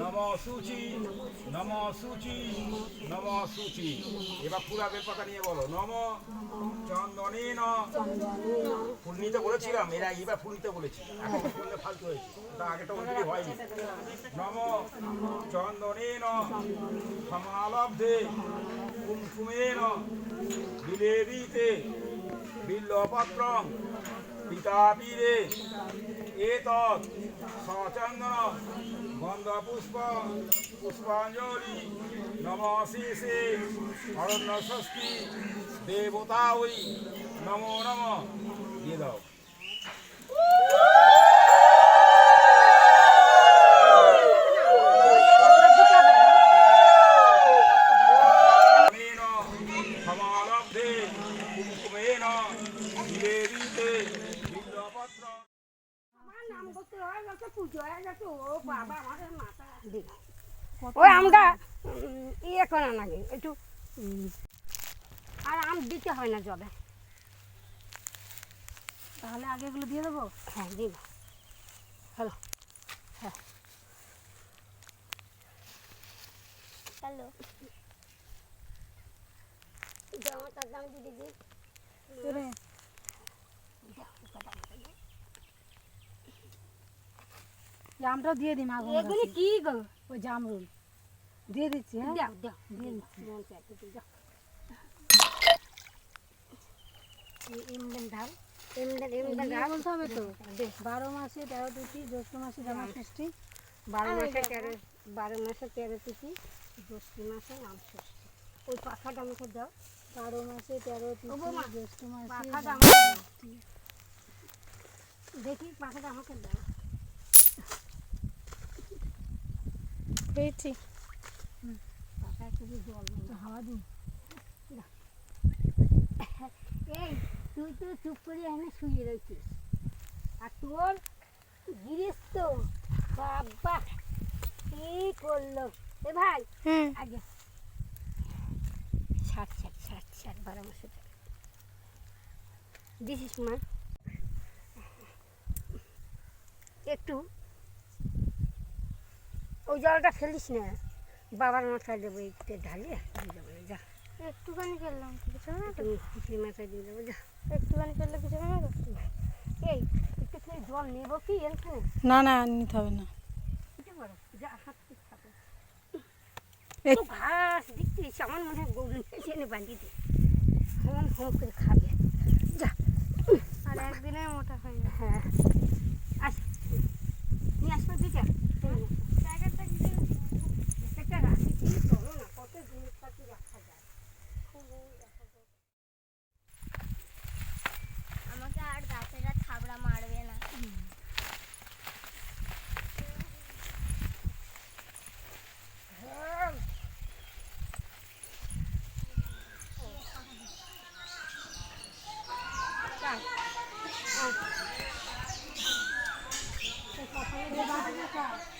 নম সুচি নম সুচি নম সুচি এবার পুরা বেলপাতা নিয়ে বলো। নম, চন্দনে, ন। ফুল নিতে বলেছিলাম, এরা এবার ফুল নিতে বলেছি। এখন ফুললে ফালতু হয়েছে। তা আগেটা অলরেডি হয়নি। নম, চন্দনে, ন। সমালব্ধে কুমকুমে, ন। বিলেবিতে বিল্লপত্রং, পিতাপীরে, এতৎ। সচন্দন গন্ধপুষ্প পুষ্পাঞ্জলি নমশেষে অরণ্য ষষ্ঠী দেবতা ওই নমো নম। দিয়ে দাও কুমকুমেন সমালব্ধে কুমকুমেন বিলেবিতে বিল্লপত্র ওই আমটা ইয়ে করা লাগে একটু আর আম দিতে হয় না জলে। তাহলে আগে এগুলো দিয়ে দেবো? হ্যাঁ দিব হ্যালো হ্যাঁ। হ্যালো। জামাটার দাম দিদি দি রে জামটাও দিয়ে দিই মা এগুলি কি গো? ওই জামরুল। দিয়ে দিচ্ছি হ্যাঁ? দাও দাও দিয়ে দিচ্ছি। মন চাইতে দাও ঢাল বলতে হবে তো বারো মাসে তেরো তিথি জ্যৈষ্ঠ মাসে জামা ষষ্ঠী। বারো মাসে তেরো বারো মাসে তেরো তিথি জ্যৈষ্ঠী মাসে নাম ষষ্ঠী। ওই পাখাটা আমাকে দাও। বারো মাসে তেরো বৌমা, জ্যৈষ্ঠ মাসে দেখি পাখাটা আমাকে দাও। পেয়েছি। এই তুই তো চুপ করে এখানে শুয়ে রয়েছিস। আর তোর গিরিস তো বাবা কি করল? এ ভাই আগে। ষাট ষাট ষাট ষাট বারো মাসে দিছিস মা? একটু ওই জলটা ফেলিস না। বাবার মাথায় দেবো একটু ঢালিয়ে দিয়ে দেবো যা। একটুখানি খেললাম কিছু না ফুসলি মাথায় দিয়ে দেবো যা। একটুখানি খেললে কিছু হবে না এই একটুখানি জল নেব কি এখানে? না না নিতে হবে না। যা হাত ঘাস আমার মনে হয় গরু এনে দে। হম হম করে খাবে। যা। আর একদিনে মোটা হয়ে যাবে। 你看看多少人啊多